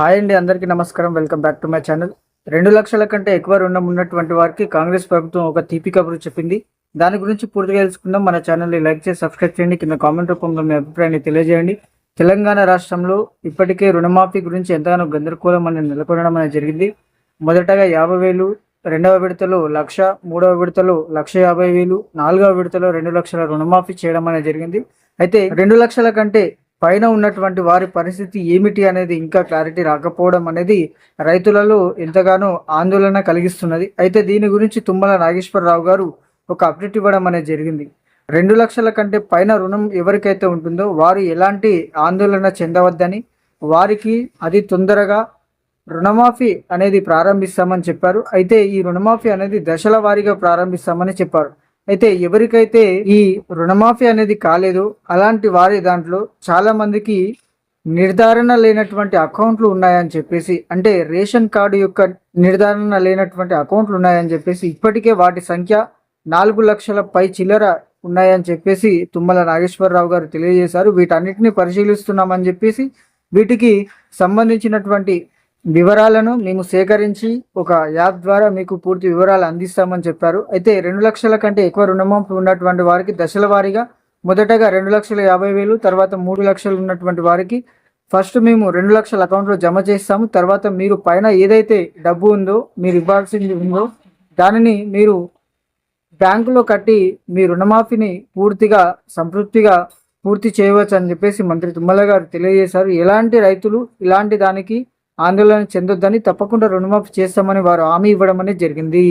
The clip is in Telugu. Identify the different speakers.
Speaker 1: హాయ్ అండి అందరికీ నమస్కారం. Welcome back to my channel. రెండు లక్షల కంటే ఎక్కువ రుణం ఉన్నటువంటి వారికి కాంగ్రెస్ ప్రభుత్వం ఒక తీపి కబురు చెప్పింది. దాని గురించి పూర్తిగా తెలుసుకుందాం. మన ఛానల్ని లైక్ చేసి సబ్స్క్రైబ్ చేయండి. కింద కామెంట్ రూపంలో మీ అభిప్రాయాన్ని తెలియజేయండి. తెలంగాణ రాష్ట్రంలో ఇప్పటికే రుణమాఫీ గురించి ఎంతగానో గందరగోళం అనేది నెలకొనడం అనేది జరిగింది. మొదటగా యాభై వేలు రెండవ విడతలో లక్ష మూడవ విడతలో లక్ష యాభై వేలు నాలుగవ విడతలో రెండు లక్షల రుణమాఫీ చేయడం అనేది జరిగింది. అయితే రెండు లక్షల కంటే పైన ఉన్నటువంటి వారి పరిస్థితి ఏమిటి అనేది ఇంకా క్లారిటీ రాకపోవడం అనేది రైతులలో ఎంతగానో ఆందోళన కలిగిస్తున్నది. అయితే దీని గురించి తుమ్మల నాగేశ్వరరావు గారు ఒక అప్డేట్ ఇవ్వడం అనేది జరిగింది. రెండు లక్షల కంటే పైన రుణం ఎవరికైతే ఉంటుందో వారు ఎలాంటి ఆందోళన చెందవద్దని వారికి అది తొందరగా రుణమాఫీ అనేది ప్రారంభిస్తామని చెప్పారు. అయితే ఈ రుణమాఫీ అనేది దశల వారీగా ప్రారంభిస్తామని చెప్పారు. అయితే ఎవరికైతే ఈ రుణమాఫీ అనేది కాలేదు అలాంటి వారి దాంట్లో చాలా మందికి నిర్ధారణ లేనటువంటి అకౌంట్లు ఉన్నాయని చెప్పేసి అంటే రేషన్ కార్డు యొక్క నిర్ధారణ లేనటువంటి అకౌంట్లు ఉన్నాయని చెప్పేసి ఇప్పటికే వాటి సంఖ్య నాలుగు లక్షల పై చిల్లర ఉన్నాయని చెప్పేసి తుమ్మల నాగేశ్వరరావు గారు తెలియజేశారు. వీటన్నిటిని పరిశీలిస్తున్నామని చెప్పేసి వీటికి సంబంధించినటువంటి వివరాలను మేము సేకరించి ఒక యాప్ ద్వారా మీకు పూర్తి వివరాలు అందిస్తామని చెప్పారు. అయితే రెండు లక్షల కంటే ఎక్కువ రుణమాఫీ ఉన్నటువంటి వారికి దశల వారీగా మొదటగా రెండు లక్షల యాభై వేలు తర్వాత మూడు లక్షలు ఉన్నటువంటి వారికి ఫస్ట్ మేము రెండు లక్షల అకౌంట్లో జమ చేస్తాము. తర్వాత మీరు పైన ఏదైతే డబ్బు ఉందో మీరు ఇవ్వాల్సింది ఉందో దానిని మీరు బ్యాంకులో కట్టి మీ రుణమాఫీని పూర్తిగా సంతృప్తిగా పూర్తి చేయవచ్చు అని చెప్పేసి మంత్రి తుమ్మల గారు తెలియజేశారు. ఎలాంటి రైతులు ఇలాంటి దానికి ఆందోళన చెందొద్దని తప్పకుండా రుణమాఫీ చేస్తామని వారు హామీ ఇవ్వడం అనేది జరిగింది.